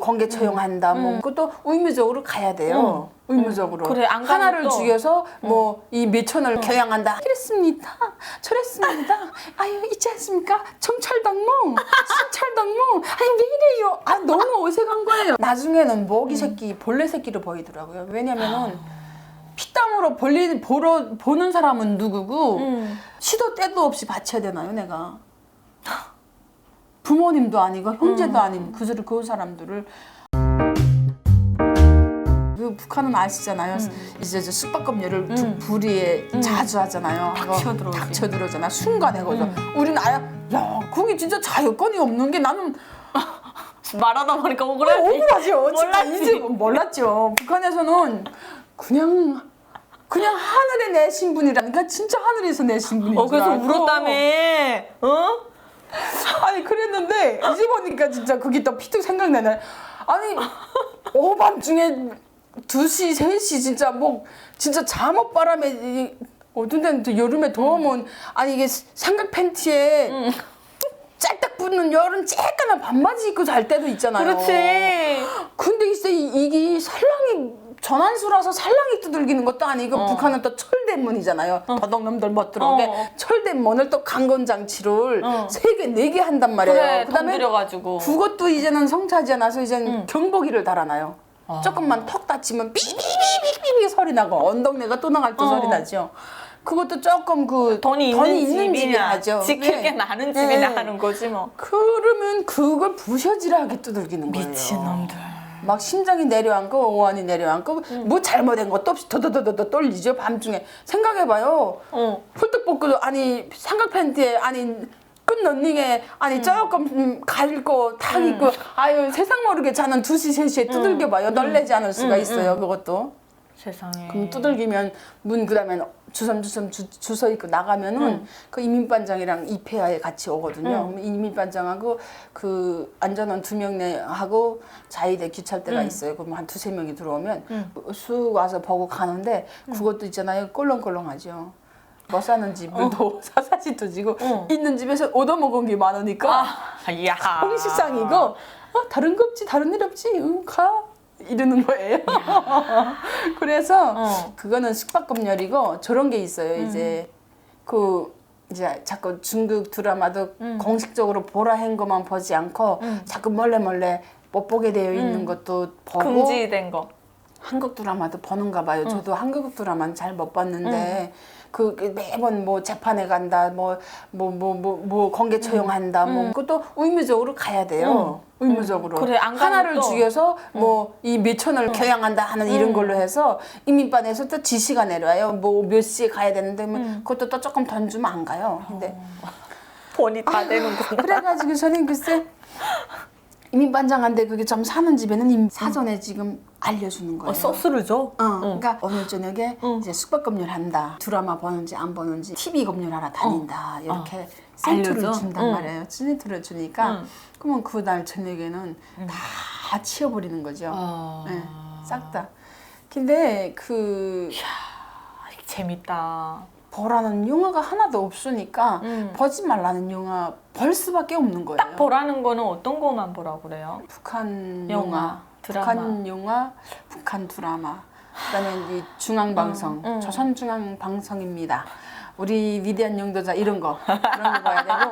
관계 처형한다. 뭐 그것도 의무적으로 가야 돼요. 의무적으로 그래, 안 가면 하나를 또- 죽여서 뭐 이 몇천을 겨양한다. 이랬습니다. 저랬습니다. 아유 있지 않습니까? 정찰당무, 순찰당무. 아니 왜 이래요? 아 너무 어색한 거예요. 나중에는 모기 새끼, 벌레 새끼로 보이더라고요. 왜냐면은 피땀으로 벌리 보러 보는 사람은 누구고 음. 시도 때도 없이 바쳐야 되나요, 내가? 부모님도 아니고 형제도 아닌 그들을 그 사람들을 그 북한은 아시잖아요. 이제 저 숙박업료를 두- 불이에 자주 하잖아요. 닥쳐들어오지. 닥쳐들어오잖아. 순간에 거죠. 우리는 아야, 야, 그게 진짜 자유권이 없는 게 나는 말하다 보니까 억울하지. 억울하죠. 진짜 몰랐지. 이제 몰랐죠. 북한에서는 그냥 그냥 하늘에 내신 분이라니까 진짜 하늘에서 내신 분인 어, 줄 그래서. 울었다며. 어? 아니 그랬는데 이제 보니까 진짜 그게 또 피뜩 생각나네. 아니 오밤 중에 2시, 3시 진짜 뭐 진짜 잠옷 바람에 이- 어떤 데는 또 여름에 더우면 아니 이게 삼각 팬티에 짤딱 붙는 여름 쬐끈한 반바지 입고 잘 때도 있잖아요. 그렇지. 근데 글쎄 이- 이게 살랑이 전환수라서 살랑이 두들기는 것도 아니고 북한은 또 철대문이잖아요. 더덕놈들 못 들어오게 어. 철대문을 또 강건 장치를 어. 세개 네 개 한단 말이에요. 그래, 그다음에 던드려가지고. 그것도 이제는 성차지 않아서 이제는 경보기를 달아놔요. 조금만 턱 다치면 삐삐삐삐삐 소리 나고 언덕내가 또 나갈 때 어. 소리 나죠. 그것도 조금 그 돈이 있는, 집이 하죠. 지킬 네. 게 많은 집이 네. 나는 거지 뭐. 그러면 그걸 부셔지하게 두들기는 거예요. 미친놈들. 막 심장이 내려앉고 오한이 내려앉고 음. 뭐 잘못된 것도 없이 더더더더 떨리죠 밤중에 생각해봐요 어. 훌떡 벗고 아니 삼각 팬티에 아니 끝 런닝에 아니 음. 조금 음, 가릴거 탁 입고 아유 세상 모르게 자는 2시 3시에 두들겨 봐요 널리지 않을 수가 음, 있어요 그것도 세상에. 그럼 두들기면 문 그다음에 주섬주섬 주, 주서 있고 나가면은 음. 그 이민반장이랑 입회하에 같이 오거든요. 그럼 이민반장하고 그 안전원 두 명하고 자위대 귀찰대가 있어요. 그럼 한 두세 명이 들어오면 쑥 와서 보고 가는데 그것도 있잖아요. 꼴렁꼴렁하죠. 뭐 사는 집도 사사지도 지고 어. 있는 집에서 얻어먹은 게 많으니까 아, 야. 홍식상이고 어, 다른 거 없지 다른 일 없지 응, 가 이러는 거예요. 그래서 어. 그거는 숙박금열이고 저런 게 있어요. 이제 그 이제 자꾸 중국 드라마도 공식적으로 보라 한 것만 보지 않고 자꾸 몰래 몰래 못 보게 되어 있는 것도 보고 금지된 거. 한국 드라마도 보는가 봐요. 저도 한국 드라마는 잘 못 봤는데 그 매번 뭐 재판에 간다, 뭐 뭐 뭐 뭐 뭐 관계 처형한다, 뭐 그것도 의무적으로 가야 돼요. 의무적으로. 그래, 안 가면 하나를 또- 죽여서 뭐 이 몇천을 겨양한다 하는 이런 걸로 해서 인민반에서 또 지시가 내려와요. 뭐 몇 시에 가야 되는데 뭐 그것도 또 조금 돈 주면 안 가요. 근데 돈이 다 되는구나. 그래가지고 저는 글쎄 이민반장한테 그게 좀 사는 집에는 이미 사전에 지금 알려주는 거예요. 어, 소스를 줘? 어, 그러니까 오늘 저녁에 이제 숙박 검열한다. 드라마 보는지 안 보는지 TV 검열하러 다닌다. 이렇게 센트를 알려줘? 준단 응. 말이에요. 센트를 주니까 응. 그러면 그날 저녁에는 다 치워버리는 거죠. 어. 네, 싹 다. 근데 그 아, 재밌다. 보라는 영화가 하나도 없으니까 음. 보지 말라는 영화 볼 수밖에 없는 거예요. 딱 보라는 거는 어떤 거만 보라고 그래요? 북한 영화, 영화, 드라마. 북한 영화, 북한 드라마, 그다음에 이 중앙방송, 응, 응. 조선 중앙방송입니다. 우리 위대한 영도자 이런 거 그런 거 봐야 되고.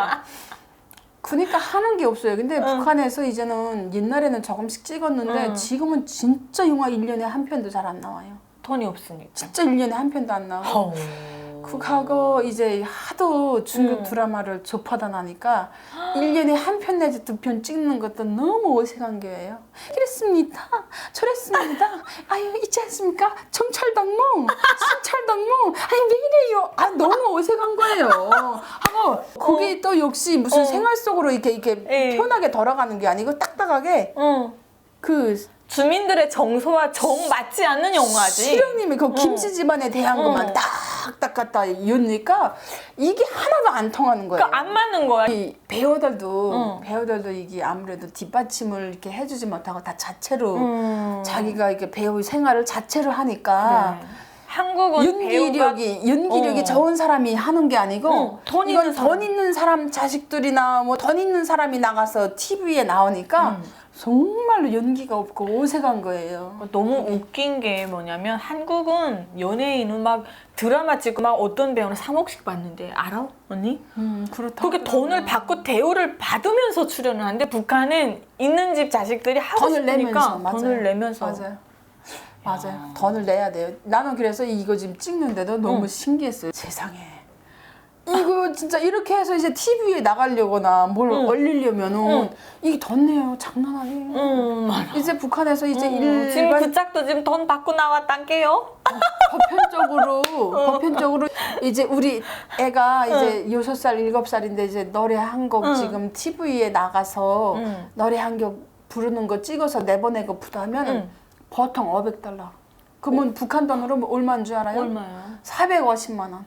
그러니까 하는 게 없어요. 근데 북한에서 이제는 옛날에는 조금씩 찍었는데 응. 지금은 진짜 영화 1년에 한 편도 잘 안 나와요. 돈이 없으니까. 진짜 1년에 한 편도 안 나와. 허 우. 그하고 이제 하도 중국 음. 드라마를 접하다 나니까 일년에 한 편 내지 두 편 찍는 것도 너무 어색한 거예요. 이랬습니다. 저랬습니다. 아유, 있지 않습니까? 정찰당무, 순찰당무. 아니, 왜 이래요? 아, 너무 어색한 거예요. 하고, 그게 또 역시 무슨 어. 생활 속으로 이렇게, 이렇게 에이. 편하게 돌아가는 게 아니고 딱딱하게 응. 그 주민들의 정서와 정 맞지 않는 영화지. 시령님이 그 김씨 집안에 대한 응. 것만 딱 딱 갖다 이으니까 이게 하나도 안 통하는 거예요. 그러니까 안 맞는 거야. 이 배우들도 응. 배우들도 이게 아무래도 뒷받침을 이렇게 해주지 못하고 다 자체로 음. 자기가 이렇게 배우 생활을 자체로 하니까 그래. 한국은 연기력이 연기력이 어. 좋은 사람이 하는 게 아니고 응, 돈 이건 있는 사람. 돈 있는 사람 자식들이나 뭐 돈 있는 사람이 나가서 TV에 나오니까 음. 정말로 연기가 없고 어색한 거예요. 배우가 너무 웃긴 게 뭐냐면 한국은 연예인은 막 드라마 찍고 막 어떤 배우는 3억씩 받는데 알아 언니? 음, 그렇다. 그렇게 돈을 받고 대우를 받으면서 출연을 하는데 북한은 있는 집 자식들이 하고 돈을 싶으니까 내면서. 돈을 내면서 맞아요. 맞아요. 돈을 내야 돼요. 나는 그래서 이거 지금 찍는데도 너무 응. 신기했어요. 세상에. 이거 진짜 이렇게 해서 이제 TV에 나가려거나 뭘 응. 얼리려면은 응. 이게 돈 내요. 장난 아니에요. 음. 이제 북한에서 이제 음, 지금 일반 그 짝도 지금 돈 받고 나왔단게요. 보편적으로 보편적으로 이제 우리 애가 이제 여섯 살 일곱 살인데 이제 노래 한 곡 응. 지금 TV에 나가서 응. 노래 한 곡 부르는 거 찍어서 내보내고 부다면 응. 보통 500달러. 그러면 북한 돈으로 뭐 얼마인 줄 알아요? 얼마야? 450만 원.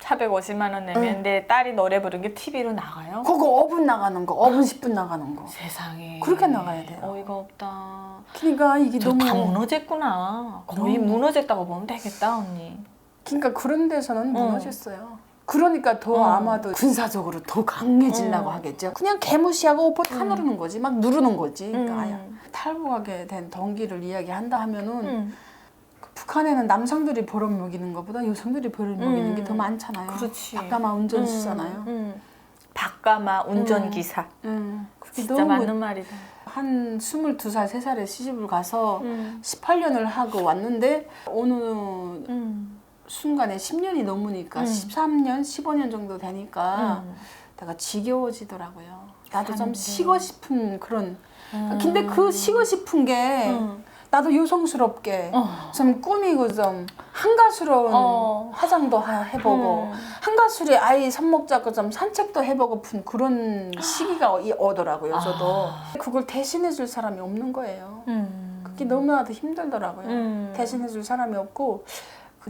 450만 원 내면 내 딸이 노래 부른 게 TV로 나가요? 그거 5분 나가는 거, 5분 10분 나가는 거. 세상에. 그렇게 나가야 돼요. 어이가 없다. 그러니까 이게 저 너무 다 무너졌구나. 거의 너무- 무너졌다고 보면 되겠다 언니. 그러니까 그런 데서는 응. 무너졌어요. 그러니까 더 응. 아마도 군사적으로 더 강해지려고 응. 하겠죠. 그냥 개무시하고 오퍼 타 누르는 거지, 막 누르는 거지. 그러니까 응. 아야. 탈북하게 된 동기를 이야기한다 하면은 음. 그 북한에는 남성들이 벌어 먹이는 것보다 여성들이 벌어 먹이는 음. 게더 많잖아요. 그렇지. 아까만 운전수잖아요. 음, 음. 바까마 운전기사. 응. 그게 진짜 맞는 말이다. 한 22살, 3살에 시집을 가서 음. 18년을 하고 왔는데 어느 음. 순간에 10년이 넘으니까 음. 13년, 15년 정도 되니까 음. 내가 지겨워지더라고요. 나도 좀. 쉬고 싶은 그런. 음. 근데 그 쉬고 싶은 게 음. 나도 여성스럽게 어. 좀 꾸미고 좀 한가스러운 어. 화장도 하- 해보고 음. 한가술에 아이 손목 잡고 좀 산책도 해보고픈 그런 시기가 이- 오더라고요. 저도 그걸 대신해줄 사람이 없는 거예요. 음. 그게 너무나도 힘들더라고요. 음. 대신해줄 사람이 없고 그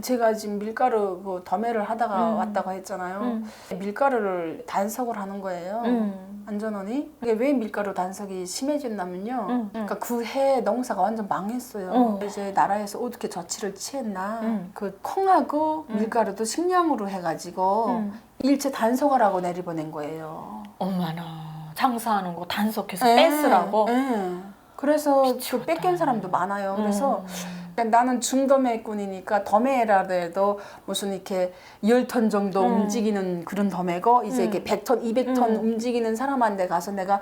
제가 지금 밀가루 그 덤회를 하다가 음. 왔다고 했잖아요. 음. 밀가루를 단속을 하는 거예요. 음. 안전원이 이게 왜 밀가루 단속이 심해졌냐면요. 음. 그러니까 그 해 농사가 완전 망했어요. 음. 이제 나라에서 어떻게 조치를 취했나. 음. 그 콩하고 음. 밀가루도 식량으로 해가지고 음. 일체 단속하라고 내리보낸 거예요. 엄마나 장사하는 거 단속해서 예, 뺏으라고. 예. 그래서 그. 뺏긴 사람도 많아요. 그래서 음. 그러니까 나는 중도매꾼이니까 덤에라도 무슨 이렇게 열톤 정도 음. 움직이는 그런 덤에고 이제 음. 이렇게 100톤, 200톤 음. 움직이는 사람한테 가서 내가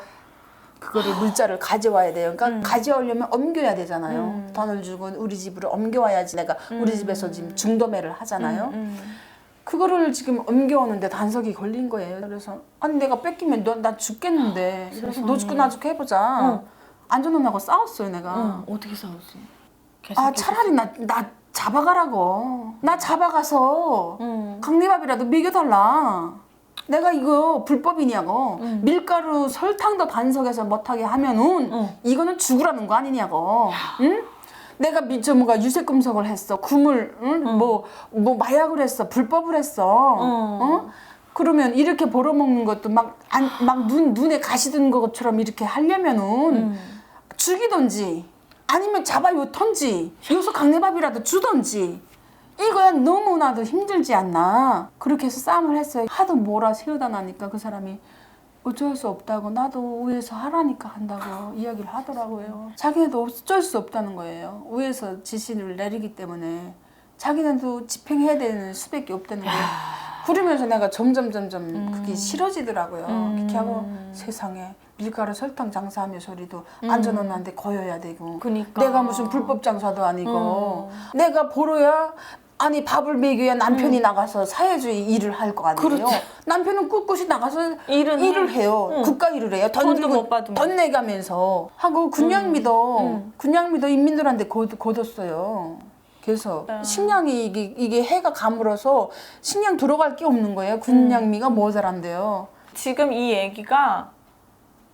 그거를 물자를 가져와야 돼요. 그러니까 음. 가져오려면 옮겨야 되잖아요. 음. 돈을 주고 우리 집으로 옮겨와야지 내가 우리 음. 집에서 지금 중도매를 하잖아요. 음. 그거를 지금 옮겨오는데 단속이 걸린 거예요. 그래서 아니 내가 뺏기면 너, 나 죽겠는데. 그래서. 너 죽고 나 죽고 해보자. 응. 안전원하고 싸웠어요 내가. 응. 어떻게 싸웠어? 아 차라리 나, 나 잡아가라고. 나 잡아가서 응. 강리밥이라도 먹여달라. 내가 이거 불법이냐고. 응. 밀가루 설탕도 단속해서 못하게 하면은 응. 이거는 죽으라는 거 아니냐고. 응? 내가 미저 뭐가 유색 금속을 했어. 금을 응? 응. 뭐, 뭐 마약을 했어. 불법을 했어. 응. 어? 그러면 이렇게 벌어먹는 것도 막, 안, 막 눈, 눈에 가시 든 것처럼 이렇게 하려면은 응. 죽이던지 아니면 잡아 요 턴지 여기서 강내밥이라도 주던지 이거야 너무나도 힘들지 않나? 그렇게 해서 싸움을 했어요. 하도 몰아 세우다 나니까 그 사람이 어쩔 수 없다고 나도 위에서 하라니까 한다고 이야기를 하더라고요. 자기네도 어쩔 수 없다는 거예요. 위에서 지시를 내리기 때문에 자기네도 집행해야 되는 수밖에 없다는 거예요 그러면서 내가 점점 점점 그게 싫어지더라고요. 음. 그렇게 하고 세상에 밀가루 설탕 장사하며 소리도 안전원한테 거여야 되고 그니까. 내가 무슨 불법 장사도 아니고 음. 내가 벌어야 아니 밥을 먹여야 남편이 나가서 사회주의 일을 할 거 아니에요. 음. 그렇지. 남편은 꿋꿋이 나가서 일은 일을 해. 해요. 응. 국가 일을 해요. 돈 돈도 들고 못 받으면. 돈 내가면서 하고 군량미도 응. 군량미도 인민들한테 거, 거뒀어요. 그래서 아. 식량이 이게, 이게 해가 가물어서 식량 들어갈 게 없는 거예요. 군량미가 모자란데요. 지금 이 얘기가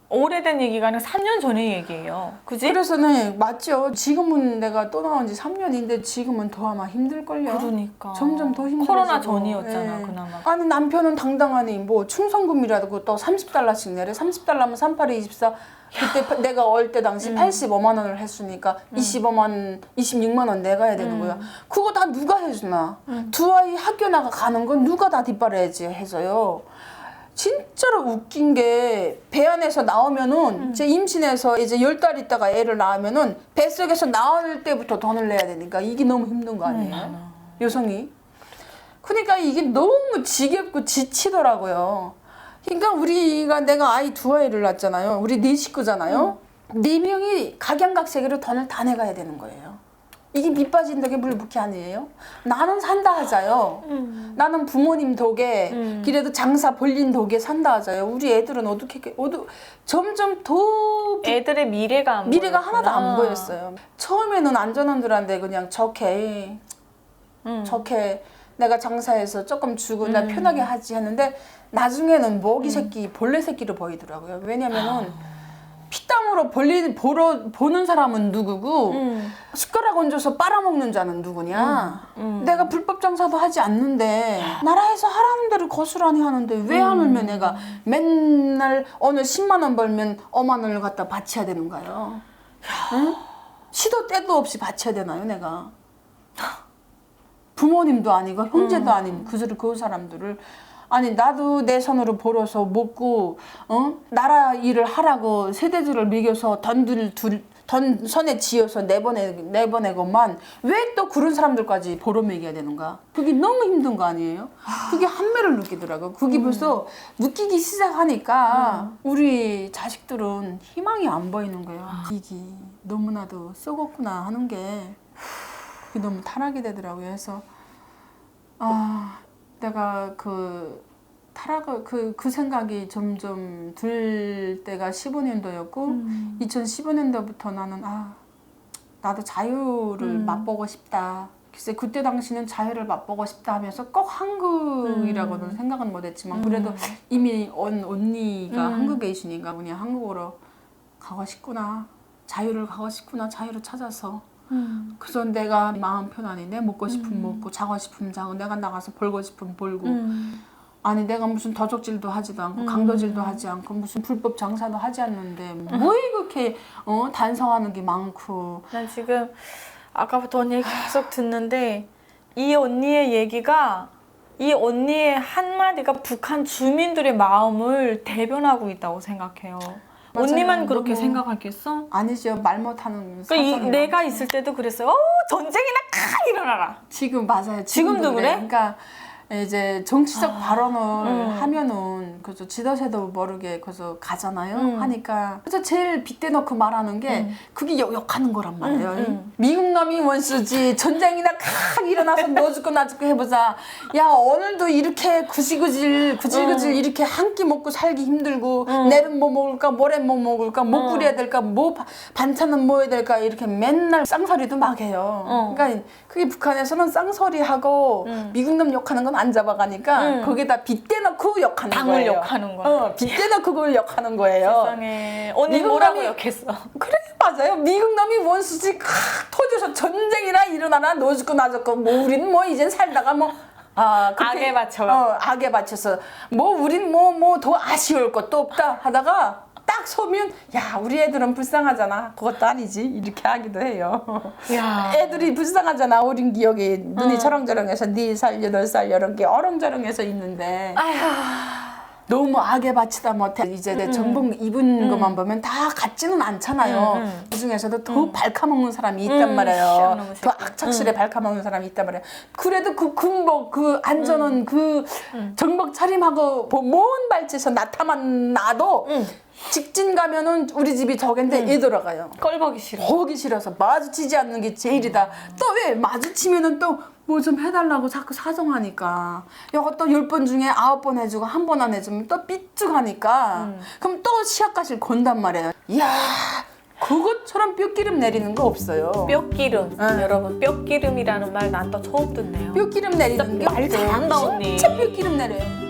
오래된 얘기가 아니라 3년 전의 얘기예요. 그지? 그래서는 맞죠. 지금은 내가 또 나온 지 3년인데 지금은 더 아마 힘들걸요. 그러니까. 점점 더 힘들어지고. 코로나 전이었잖아, 예. 그나마. 아니 남편은 당당하니 뭐 충성금이라도 또 30달러씩 내래. 30달러면 38에 24. 그때 파- 내가 어릴 때 당시 85만 원을 했으니까 25만 26만 원 내가야 되는 거야. 그거 다 누가 해주나? 두 아이 학교 나가 가는 건 누가 다 뒷바라지 해줘요. 진짜로 웃긴 게 배 안에서 나오면은 제 임신해서 이제 열 달 있다가 애를 낳으면은 뱃속에서 나올 때부터 돈을 내야 되니까 이게 너무 힘든 거 아니에요? 여성이. 그러니까 이게 너무 지겹고 지치더라고요. 그러니까 우리가 내가 아이 두 아이를 낳았잖아요. 우리 네 식구잖아요. 네 명이 각양각색으로 돈을 다 내가야 되는 거예요. 이게 밑 빠진 덕에 물 붓기 아니에요? 나는 산다 하자요. 나는 부모님 덕에 음. 그래도 장사 벌린 덕에 산다 하자요. 우리 애들은 어떻게 어두 점점 더 애들의 미래가 안 미래가 보였구나. 하나도 안 보였어요. 처음에는 안전한 줄 알았는데 그냥 적해 음. 적해 내가 장사해서 조금 주고 나 음. 편하게 하지 했는데 나중에는 모기 새끼 벌레 새끼로 보이더라고요. 왜냐면은 피땀으로 벌리 보러 보는 사람은 누구고 음. 숟가락 얹어서 빨아먹는 자는 누구냐? 음. 내가 불법 장사도 하지 않는데 나라에서 하라는 대로 거스란히 하는데 왜안 하면 내가 맨날 오늘 10만 원 벌면 5만 원을 갖다 바쳐야 되는가요? 응? 시도 때도 없이 바쳐야 되나요, 내가? 부모님도 아니고 형제도 아닌 그들 그 사람들을 아니 나도 내 손으로 벌어서 먹고 어 나라 일을 하라고 세대들을 먹여서 돈들 둘, 돈 손에 쥐어서 내보내 내보내고만 왜 또 그런 사람들까지 벌어 먹여야 되는가? 그게 너무 힘든 거 아니에요? 그게 한매를 느끼더라고. 그게 벌써 느끼기 시작하니까 우리 자식들은 희망이 안 보이는 거예요. 이게 너무나도 썩었구나 하는 게 너무 타락이 되더라고요. 그래서 아 내가 그 타락을 그, 그 생각이 점점 들 때가 15년도였고 2015년도부터 나는 아 나도 자유를 음. 맛보고 싶다. 글쎄 그때 당시는 자유를 맛보고 싶다 하면서 꼭 한국이라고는 생각은 못했지만 그래도 이미 온 언니가 음. 한국에 있으니까 그냥 한국으로 가고 싶구나. 자유를 가고 싶구나. 자유를 찾아서. 음. 그래서 내가 마음 편안히 내 먹고 싶으면 먹고 자고 싶으면 자고 내가 나가서 벌고 싶으면 벌고 음. 아니 내가 무슨 도적질도 하지도 않고 강도질도 하지 않고 무슨 불법 장사도 하지 않는데 뭐 이렇게 어 단성하는 게 많고 난 지금 아까부터 언니 얘기 계속 듣는데 이 언니의 얘기가 이 언니의 한마디가 북한 주민들의 마음을 대변하고 있다고 생각해요. 언니만 그렇게 너무- 생각하겠어? 아니죠 말 못하는 그러니까 이, 사람이 내가. 있을 때도 그랬어요. 어, 전쟁이나 칵 일어나라. 지금 맞아요 지금도 그래? 그러니까 이제 정치적 발언을 음. 하면은 그저 지도새도 모르게 그저 가잖아요 음. 하니까 그래서 제일 빗대놓고 말하는 게 음. 그게 역- 욕하는 거란 말이에요 음, 음. 미국 놈이 원수지 전쟁이나 칵 일어나서 너 죽고 나 죽고 해보자 야 오늘도 이렇게 구질구질 구질구질 이렇게 한 끼 먹고 살기 힘들고 음. 내일은 뭐 먹을까 모레는 뭐 먹을까 뭐 음. 끓여야 될까 뭐 바- 반찬은 뭐 해야 될까 이렇게 맨날 쌍소리도 막 해요 어. 그러니까 그게 북한에서는 쌍소리하고 음. 미국 놈 욕하는 건안 잡아가니까 음. 거기다 빗대놓고 욕하는 당을 거예요 욕하는 거야. 어, 빗대놓고 그걸 욕하는 거예요 세상에 언니 뭐라고 욕했어? 그래 맞아요. 미국 놈이 원수지 칵 터져서 전쟁이나 일어나나 너 죽고 나 죽고 뭐 우리는 뭐 이젠 살다가 뭐 아, 악에 바쳐가. 어, 악에 바쳐서 뭐 우린 뭐 뭐 더 아쉬울 것도 없다 하다가 딱 서면 야 우리 애들은 불쌍하잖아 그것도 아니지 이렇게 하기도 해요 야. 애들이 불쌍하잖아 어린 기억에 눈이 저렁저렁해서 네살 여덟 살 이런 게 어렁저렁해서 있는데 아휴. 너무 악에 바치다 못해 이제 내 정복 입은 것만 보면 다 같지는 않잖아요. 음, 음. 그 중에서도 더 발카먹는 사람이 있단 음, 말이에요. 시원놈의 더. 악착실에 발카먹는 사람이 있단 말이에요. 그래도 그 군복, 그 안전한 그 정복 차림하고 뭐먼 발치에서 나타만 나도 응. 직진 가면은 우리 집이 저긴데 얘 들어가요. 꼴보기 싫어. 보기 싫어서 마주치지 않는 게 제일이다. 또 왜 마주치면은 또 뭐 좀 해달라고 자꾸 사정하니까. 이거 또 열 번 중에 아홉 번 해주고 한 번 안 해주면 또 삐죽하니까. 음. 그럼 또 시합 가실 건단 말이에요. 이야, 그것처럼 뼈기름 내리는 거 없어요. 뼈기름. 응. 여러분 뼈기름이라는 말 난 또 처음 듣네요. 뼈기름 내리는 게말 없어요. 잘한다, 언니. 진짜 뼈기름 내려요.